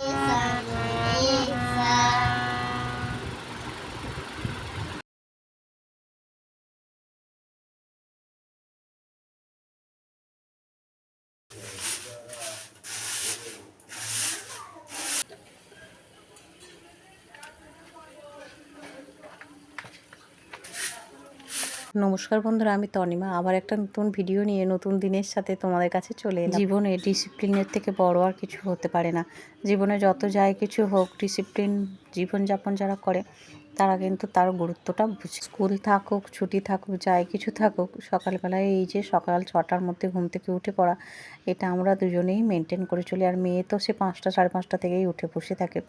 Isa. নমস্কার বন্ধুরা, আমি তনিমা। আবার একটা নতুন ভিডিও নিয়ে নতুন দিনের সাথে তোমাদের কাছে চলে এলাম। জীবনে ডিসিপ্লিনের থেকে বড় আর কিছু হতে পারে না। জীবনে যত যাই কিছু হোক ডিসিপ্লিন জীবনযাপন যারা করে, তারা কিন্তু তার গুরুত্বটা বুঝে। স্কুল থাকুক, ছুটি থাকুক, যাই কিছু থাকুক, সকালবেলায় এই যে সকাল ছটার মধ্যে ঘুম থেকে উঠে পড়া, এটা আমরা দুজনেই মেনটেন করে চলি। আর মেয়ে তো সে পাঁচটা, সাড়ে পাঁচটা থেকেই উঠে বসে থাকে।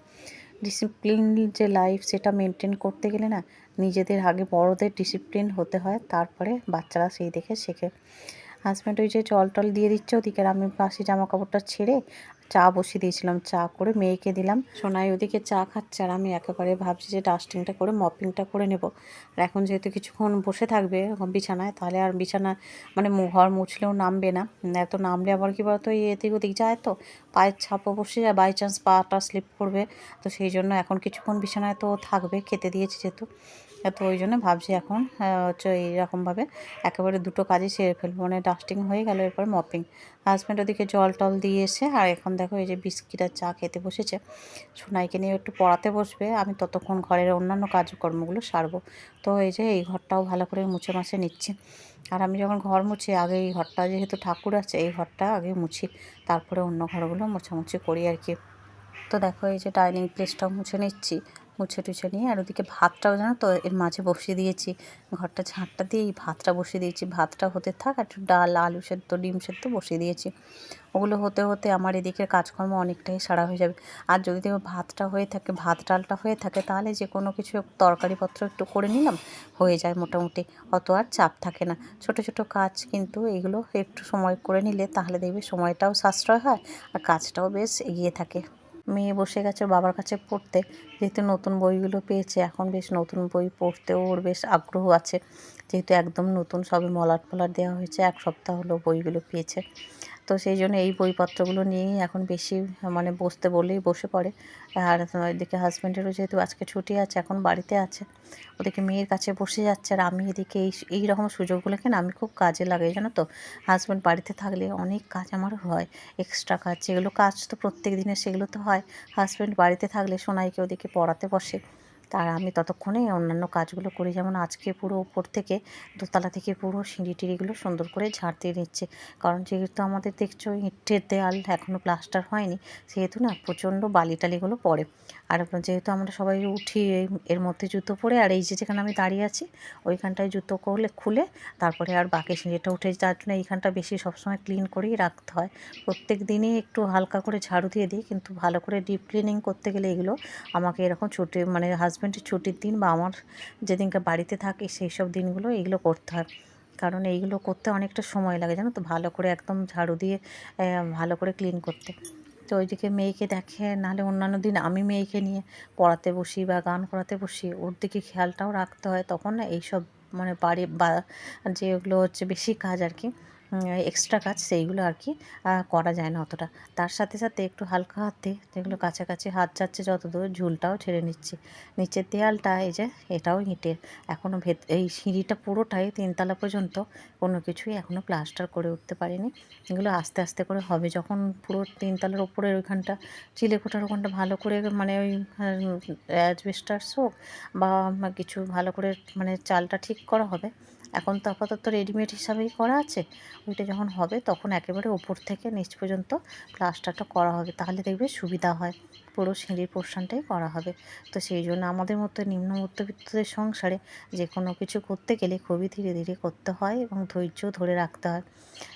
ডিসিপ্লিন যে লাইফ সেটা মেনটেন করতে গেলে না, নিজেদের আগে বড়দের ডিসিপ্লিন হতে হয়, তারপরে বাচ্চারা সেই দেখে শেখে। হাজব্যান্ড ওই যে জল টল দিয়ে দিচ্ছে ওদিকে আমি বাসি জামা কাপড়টা ছেড়ে চা বসিয়ে দিয়েছিলাম, চা করে মেয়েকে দিলাম। সোনাই ওদিকে চা খাচ্ছে, আর আমি একেবারে ভাবছি যে ডাস্টিংটা করে মপিংটা করে নেব। আর এখন যেহেতু কিছুক্ষণ বসে থাকবে বিছানায়, তাহলে আর বিছানা মানে ঘর মুছলেও নামবে না। এত নামলে আবার কি বলতো এদিক ওদিক যায় তো, পায়ের ছাপও বসে যায় বাই চান্স পাটা স্লিপ করবে। তো সেই জন্য এখন কিছুক্ষণ বিছানায় তো থাকবে, খেতে দিয়েছে যেহেতু। তো ওই জন্য ভাবছি এখন হচ্ছে এইরকমভাবে একেবারে দুটো কাজই সেরে ফেলব। মানে ডাস্টিং হয়ে গেল, এরপর মপিং হাজব্যান্ড ওদিকে জল টল দিয়ে এসে, আর এখন দেখো এই যে বিস্কিট আর চা খেতে বসেছে। সোনাইকে নিয়ে একটু পড়াতে বসবে, আমি ততক্ষণ ঘরের অন্যান্য কাজকর্মগুলো সারবো। তো এই যে এই ঘরটাও ভালো করে মুছে মাছে নিচ্ছি। আর আমি যখন ঘর মুছি, আগে এই ঘরটা যেহেতু ঠাকুর আছে, এই ঘরটা আগে মুছি, তারপরে অন্য ঘরগুলো মোছামুছি করি আর কি। তো দেখো এই যে ডাইনিং প্লেসটাও মুছে নিচ্ছি। মুছে টুছে নিয়ে, আর ওদিকে ভাতটাও জানো তো, এর মাঝে বসিয়ে দিয়েছি। ঘরটা ঝাঁটটা দিয়ে এই ভাতটা বসিয়ে দিয়েছি। ভাতটা হতে থাক আর একটু ডাল, আলু সেদ্ধ, ডিম সেদ্ধ বসিয়ে দিয়েছি। ওগুলো হতে হতে আমার এদিকের কাজকর্ম অনেকটাই সারা হয়ে যাবে। আর যদি দেখো ভাতটা হয়ে থাকে, ভাত ডালটা হয়ে থাকে, তাহলে যে কোনো কিছু তরকারিপত্র একটু করে নিলাম, হয়ে যায় মোটামুটি। অত আর চাপ থাকে না। ছোট ছোট কাজ কিন্তু এগুলো একটু সময় করে নিলে, তাহলে দেখবে সময়টাও সাশ্রয় হয়, আর কাজটাও বেশ এগিয়ে থাকে। মেয়ে বসে গেছে বাবার কাছে পড়তে। যেহেতু নতুন বইগুলো পেয়েছে, এখন বেশ নতুন বই পড়তেও ওর বেশ আগ্রহ আছে। যেহেতু একদম নতুন, সবে মলাট ফলাট দেওয়া হয়েছে, এক সপ্তাহ হলো বইগুলো পেয়েছে। তো সেই জন্য এই বইপত্রগুলো নিয়েই এখন বেশি মানে বসতে বলেই বসে পড়ে। আর এদিকে হাজব্যান্ডেরও যেহেতু আজকে ছুটি আছে, এখন বাড়িতে আছে, ওদিকে মেয়ের কাছে বসে যাচ্ছে আর আমি এদিকে এই এই রকম সুযোগগুলোকে না আমি খুব কাজে লাগাই জানো তো? হাজব্যান্ড বাড়িতে থাকলে অনেক কাজ আমার হয় এক্সট্রা কাজ, যেগুলো কাজ তো প্রত্যেক দিনের সেগুলো তো হয়। হাজব্যান্ড বাড়িতে থাকলে সোনাইকে ওদিকে পড়াতে বসে। তার আমি ততক্ষণে অন্যান্য কাজগুলো করি। যেমন আজকে পুরো ওপর থেকে দোতলা থেকে পুরো সিঁড়ি টিড়িগুলো সুন্দর করে ঝাড় দিয়ে নিচ্ছে। কারণ যেহেতু আমাদের দেখছ ইটের দেয়াল এখনও প্লাস্টার হয়নি, সেহেতু না প্রচণ্ড বালি টালিগুলো পড়ে। আর যেহেতু আমরা সবাই উঠি এর মধ্যে জুতো পরে, আর এই যে যেখানে আমি দাঁড়িয়ে আছি, ওইখানটায় জুতো করলে খুলে তারপরে আর বাকি সিঁড়িটা উঠে যার জন্য এইখানটা বেশি সবসময় ক্লিন করেই রাখতে হয়। প্রত্যেক দিনই একটু হালকা করে ঝাড়ু দিয়ে দিই, কিন্তু ভালো করে ডিপ ক্লিনিং করতে গেলে এগুলো আমাকে এরকম ছুটি মানে হাজব্যান্ডের ছুটির দিন বা আমার যেদিনকে বাড়িতে থাকি সেই সব দিনগুলো এগুলো করতে হয়। কারণ এইগুলো করতে অনেকটা সময় লাগে, জানো তো? ভালো করে একদম ঝাড়ু দিয়ে ভালো করে ক্লিন করতে। তো ওইদিকে মেয়েকে দেখে, নাহলে অন্যান্য দিন আমি মেয়েকে নিয়ে পড়াতে বসি বা গান করাতে বসি, ওর দিকে খেয়ালটাও রাখতে হয়। তখন না এইসব মানে বাড়ি বা যেগুলো হচ্ছে বেশি কাজ আর কি এক্সট্রা কাজ সেইগুলো আর কি করা যায় না অতটা। তার সাথে সাথে একটু হালকা হাতে যেগুলো কাছাকাছি হাত যাচ্ছে যতদূর, ঝুলটাও ছেড়ে নিচ্ছি। নিচের দেয়ালটা এই যে, এটাও ইঁটের। এখনও ভেত এই সিঁড়িটা পুরোটাই তিনতলা পর্যন্ত, কোনো কিছুই এখনও প্লাস্টার করে উঠতে পারিনি। এগুলো আস্তে আস্তে করে হবে যখন পুরো তিনতলার ওপরের ওইখানটা, চিলেকোঠার ওখানটা ভালো করে মানে ওই অ্যাজবেস্টার্স হোক বা কিছু ভালো করে মানে চালটা ঠিক করা হবে এখন তো আপাতত রেডিমেড হিসাবেই করা আছে। ওইটা যখন হবে তখন একেবারে ওপর থেকে নিচ পর্যন্ত প্লাস্টারটা করা হবে। তাহলে দেখবে সুবিধা হয়। পুরো সিঁড়ির পোর্শনটাই করা হবে। তো সেই জন্য আমাদের মতো নিম্ন মধ্যবিত্তদের সংসারে যে কোনো কিছু করতে গেলে খুবই ধীরে ধীরে করতে হয় এবং ধৈর্য ধরে রাখতে হয়।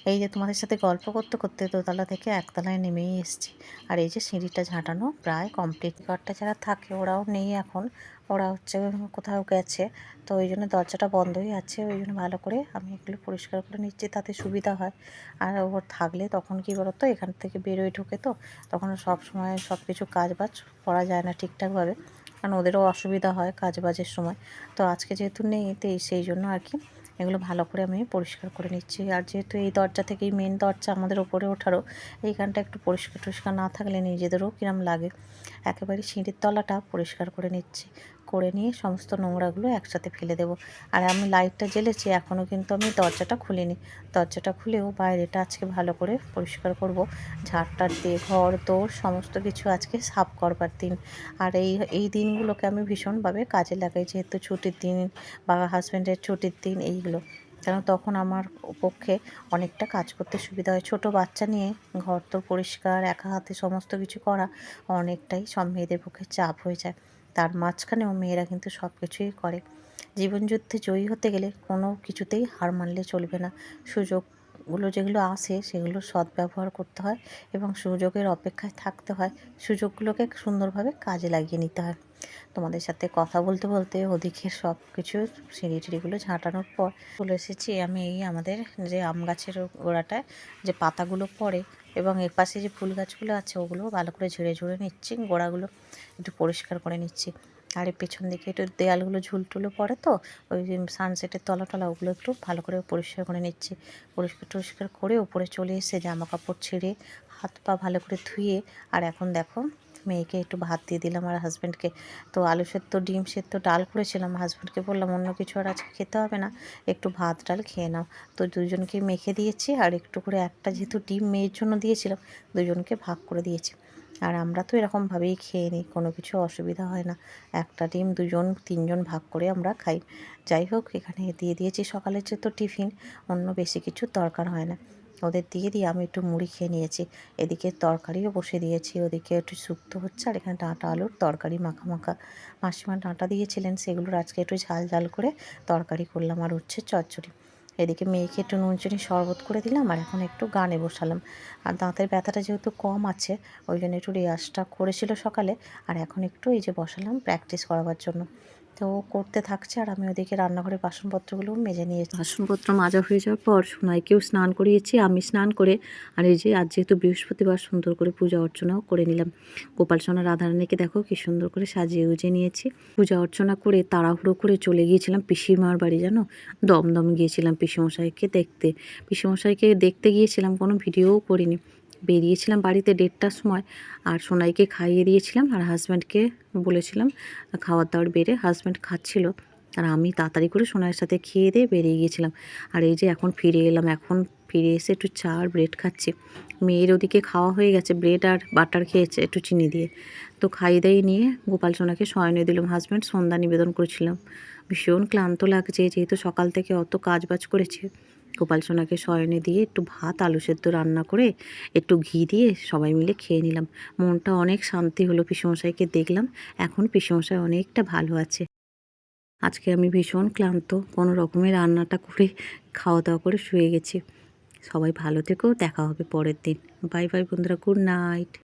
এই যে তোমাদের সাথে গল্প করতে করতে দোতলা থেকে একতলায় নেমেই এসেছি। আর এই যে সিঁড়িটা ঝাঁটানো প্রায় কমপ্লিট ঘরটা যারা থাকে ওরাও নেই এখন। ওরা হচ্ছে কোথাও গেছে, তো ওই জন্য দরজাটা বন্ধই আছে, ওই জন্য ভালো করে আমি এগুলো পরিষ্কার করে নিচ্ছি, তাতে সুবিধা হয়। আর ওর থাকলে তখন কী বলতো, এখান থেকে বেরোয় ঢোকে তো, তখন সব সময় সব কিছু কাজ বাজ করা যায় না ঠিকঠাকভাবে, কারণ ওদেরও অসুবিধা হয় কাজ বাজের সময়। তো আজকে যেহেতু নেই, তো সেই জন্য আর কি এগুলো ভালো করে আমি পরিষ্কার করে নিচ্ছি। আর যেহেতু এই দরজা থেকেই মেন দরজা আমাদের ওপরে ওঠারও, এইখানটা একটু পরিষ্কার টরিষ্কার না থাকলে নিজেদেরও কিরম লাগে। একেবারে সিঁড়ির তলাটা পরিষ্কার করে নিচ্ছি। করে নিয়ে সমস্ত নোংরাগুলো একসাথে ফেলে দেবো। আর আমি লাইটটা জ্বেলেছি এখনও কিন্তু আমি দরজাটা খুলিনি। দরজাটা খুলেও বাইরেটা আজকে ভালো করে পরিষ্কার করব। ঝাড়টার দিয়ে ঘর দৌড় সমস্ত কিছু আজকে সাফ করবার দিন। আর এই এই দিনগুলোকে আমি ভীষণভাবে কাজে লাগাই, যেহেতু ছুটির দিন বা হাজব্যান্ডের ছুটির দিন এইগুলো। কেন তখন আমার পক্ষে অনেকটা কাজ করতে সুবিধা হয়। ছোট বাচ্চা নিয়ে ঘর তো পরিষ্কার, একা হাতে সমস্ত কিছু করা অনেকটাই সব মেয়েদের পক্ষে চাপ হয়ে যায়। তার মাঝখানেও মেয়েরা কিন্তু সব কিছুই করে। জীবনযুদ্ধে জয়ী হতে গেলে কোনো কিছুতেই হার মানলে চলবে না। সুযোগগুলো যেগুলো আসে, সেগুলো সদ্ব্যবহার করতে হয় এবং সুযোগের অপেক্ষায় থাকতে হয়। সুযোগগুলোকে সুন্দরভাবে কাজে লাগিয়ে নিতে হয়। তোমাদের সাথে কথা বলতে বলতে ওদিকে সব কিছু সিঁড়ি টিড়িগুলো ঝাঁটানোর পর চলে এসেছি আমি এই আমাদের যে আম গাছের গোড়াটায়। যে পাতাগুলো পড়ে এবং এর পাশে যে ফুল গাছগুলো আছে ওগুলো ভালো করে ঝেড়ে ঝুড়ে নিচ্ছি। গোড়াগুলো একটু পরিষ্কার করে নিচ্ছি। আর এর পেছন দিকে একটু দেয়ালগুলো ঝুলটুলো পড়ে তো, ওই সানসেটের তলা টলা ওগুলো একটু ভালো করে পরিষ্কার করে নিচ্ছি। পরিষ্কার টরিষ্কার করে ওপরে চলে এসে জামা কাপড় ছেড়ে হাত পা ভালো করে ধুয়ে, আর এখন দেখো মেয়েকে একটু ভাত দিয়ে দিলাম আর হাজব্যান্ডকে তো আলু সেদ্ধ, ডিম সেদ্ধ, ডাল করেছিলাম হাজব্যান্ডকে বললাম অন্য কিছু আর আজকে খেতে হবে না, একটু ভাত, ডাল খেয়ে নাও। তো দুজনকে মেখে দিয়েছি আর একটু করে একটা যেহেতু ডিম মেয়ের জন্য দিয়েছিলাম, দুজনকে ভাগ করে দিয়েছি। আর আমরা তো এরকমভাবেই খেয়ে নিই, কোনো কিছু অসুবিধা হয় না। একটা ডিম দুজন, তিনজন ভাগ করে আমরা খাই। যাই হোক, এখানে দিয়ে দিয়েছি সকালের যে তো টিফিন, অন্য বেশি কিছু দরকার হয় না। ওদের দিয়ে দিয়ে আমি একটু মুড়ি খেয়ে নিয়েছি। এদিকে তরকারিও বসে দিয়েছি, ওদিকে একটু শুক্তো হচ্ছে আর এখানে ডাঁটা আলুর তরকারি মাখা মাখা। মাসিমা ডাঁটা দিয়েছিলেন, সেগুলোর আজকে একটু ঝাল ঝাল করে তরকারি করলাম আর হচ্ছে চচ্চড়ি। এদিকে মেয়েকে একটু নুন, চিনি, শরবত করে দিলাম আর এখন একটু গানে বসালাম। আর দাঁতের ব্যথাটা যেহেতু কম আছে, ওই জন্য একটু রেয়াজটা করেছিল সকালে, আর এখন একটু এই যে বসালাম প্র্যাকটিস করাবার জন্য। তো করতে থাকছে আর আমি ওদিকে রান্নাঘরের বাসনপত্রগুলো মেজে নিয়েছি। বাসনপত্র মাজা হয়ে যাওয়ার পর সোনাইকেও স্নান করিয়েছি, আমি স্নান করে আর এই যে আজ যেহেতু বৃহস্পতিবার, সুন্দর করে পূজা অর্চনাও করে নিলাম। গোপাল, সোনা, রাধারানীকে দেখো কি সুন্দর করে সাজিয়ে গুজিয়ে নিয়েছি। পূজা অর্চনা করে তাড়াহুড়ো করে চলে গিয়েছিলাম পিসিমার বাড়ি, জানো? দমদম গিয়েছিলাম পিসিমশাইকে দেখতে। পিসিমশাইকে দেখতে গিয়েছিলাম, কোনো ভিডিওও করিনি। বেরিয়েছিলাম বাড়িতে দেড়টার সময় আর সোনাইকে খাইয়ে দিয়েছিলাম আর হাজব্যান্ডকে বলেছিলাম খাওয়ার দাওয়ার বেড়ে হাজব্যান্ড খাচ্ছিল আর আমি তাড়াতাড়ি করে সোনাইয়ের সাথে খেয়ে দিয়ে বেরিয়ে গিয়েছিলাম। আর এই যে এখন ফিরে এলাম, এখন ফিরে এসে একটু চা আর ব্রেড খাচ্ছি। মেয়ের ওদিকে খাওয়া হয়ে গেছে, ব্রেড আর বাটার খেয়েছে একটু চিনি দিয়ে। তো খাইয়ে দাইয়ে নিয়ে গোপাল সোনাকে শয়নে দিলাম। হাজব্যান্ড সন্ধ্যা নিবেদন করেছিলাম। ভীষণ ক্লান্ত লাগছে, যেহেতু সকাল থেকে অত কাজ বাজ করেছে। গোপাল সোনাকে শয়নে দিয়ে একটু ভাত, আলু সেদ্ধ রান্না করে একটু ঘি দিয়ে সবাই মিলে খেয়ে নিলাম। মনটা অনেক শান্তি হলো, পিসমশাইকে দেখলাম। এখন পিসমশাই অনেকটা ভালো আছে। আজকে আমি ভীষণ ক্লান্ত, কোনো রকমের রান্নাটা করে খাওয়া দাওয়া করে শুয়ে গেছি। সবাই ভালো থেকেও দেখা হবে পরের দিন। বাই বাই বন্ধুরা, গুড নাইট।